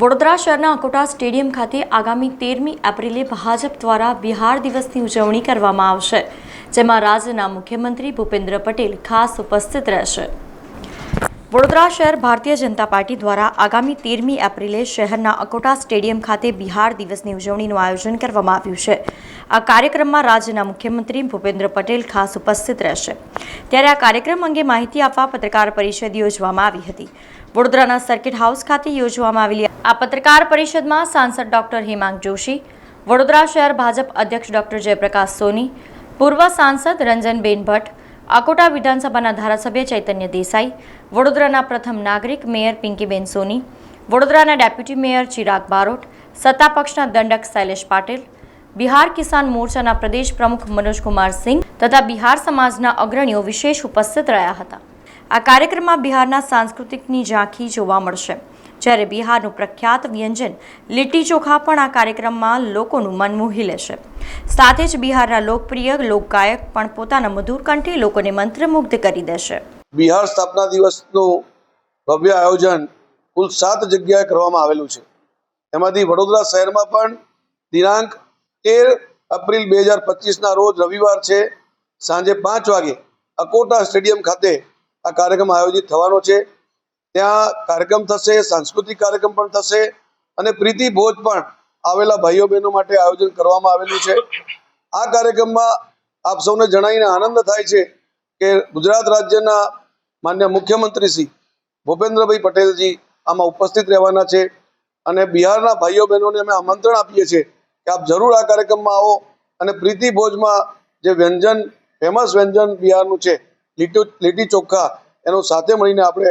વડોદરા શહેરના અકોટા સ્ટેડિયમ ખાતે આગામી તેરમી એપ્રિલે ભાજપ દ્વારા બિહાર દિવસની ઉજવણી કરવામાં આવશે, જેમાં રાજ્યના મુખ્યમંત્રી ભૂપેન્દ્ર પટેલ ખાસ ઉપસ્થિત રહેશે. વડોદરા શહેર ભારતીય જનતા પાર્ટી દ્વારા આગામી તેરમી એપ્રિલે શહેરના અકોટા સ્ટેડિયમ ખાતે બિહાર દિવસની ઉજવણીનું આયોજન કરવામાં આવ્યું છે. આ કાર્યક્રમમાં રાજ્યના મુખ્યમંત્રી ભૂપેન્દ્ર પટેલ ખાસ ઉપસ્થિત રહેશે. ત્યારે આ કાર્યક્રમ અંગે માહિતી આપવા પત્રકાર પરિષદ યોજવામાં આવી હતી. વડોદરાના સર્કિટ હાઉસ ખાતે યોજવામાં આવેલી આ પત્રકાર પરિષદમાં સાંસદ ડોક્ટર હેમાંગ જોશી, વડોદરા શહેર ભાજપ અધ્યક્ષ ડોક્ટર જયપ્રકાશ સોની, પૂર્વ સાંસદ રંજનબેન ભટ્ટ અકોટા વિધાનસભાના ધારાસભ્ય ચૈતન્ય દેસાઈ, વડોદરાના પ્રથમ નાગરિક મેયર પિંકીબેન સોની, વડોદરાના ડેપ્યુટી મેયર ચિરાગ બારોટ, સત્તાપક્ષના દંડક શૈલેષ પાટીલ, બિહાર કિસાન મોરચાના પ્રદેશ પ્રમુખ મનોજકુમાર સિંહ તથા બિહાર સમાજના અગ્રણીઓ વિશેષ ઉપસ્થિત રહ્યા હતા. આ કાર્યક્રમમાં બિહારના સાંસ્કૃતિકની ઝાંખી જોવા મળશે. જ્યારે બિહારનું પ્રખ્યાત વ્યંજન લીટી ચોખા પણ આ કાર્યક્રમમાં લોકોનું મન મોહી લેશે સાથે જ બિહારના લોકપ્રિય લોકગાયક પણ પોતાના મધુર કંઠે લોકોને મંત્રમુગ્ધ કરી દેશે બિહાર સ્થાપના દિવસનું ભવ્ય આયોજન કુલ સાત જગ્યાએ કરવામાં આવેલું છે. એમાંથી વડોદરા શહેરમાં પણ દિનાંક તેર એપ્રિલ બે હજાર પચીસના રોજ રવિવાર છે, સાંજે પાંચ વાગે અકોટા સ્ટેડિયમ ખાતે આ કાર્યક્રમ આયોજિત થવાનો છે. ત્યાં કાર્યક્રમ થશે, સાંસ્કૃતિક કાર્યક્રમ પણ થશે અને પ્રીતિ ભોજ પણ આવેલા ભાઈઓ બહેનો માટે આયોજન કરવામાં આવેલું છે. આ કાર્યક્રમમાં આપ સૌને જણાવીને આનંદ થાય છે કે ગુજરાત રાજ્યના માન્ય મુખ્યમંત્રી શ્રી ભૂપેન્દ્રભાઈ પટેલજી આમાં ઉપસ્થિત રહેવાના છે અને બિહારના ભાઈઓ બહેનોને અમે આમંત્રણ આપીએ છીએ કે આપ જરૂર આ કાર્યક્રમમાં આવો અને પ્રીતિ ભોજમાં જે વ્યંજન, ફેમસ વ્યંજન બિહારનું છે, લીટી લીટી ચોખ્ખા એનો સાથે મળીને આપણે